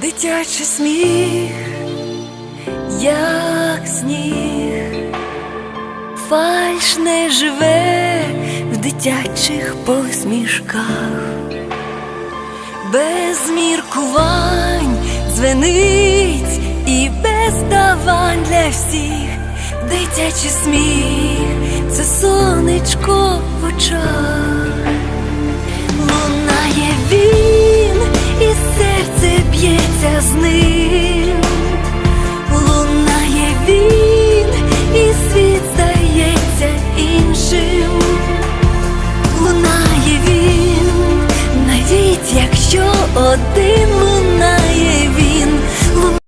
дитячий сміх, як сніг, фальш не живе в дитячих посмішках, без міркувань дзвенить і без давань для всіх. Дитячий сміх, це сонечко в очах. один.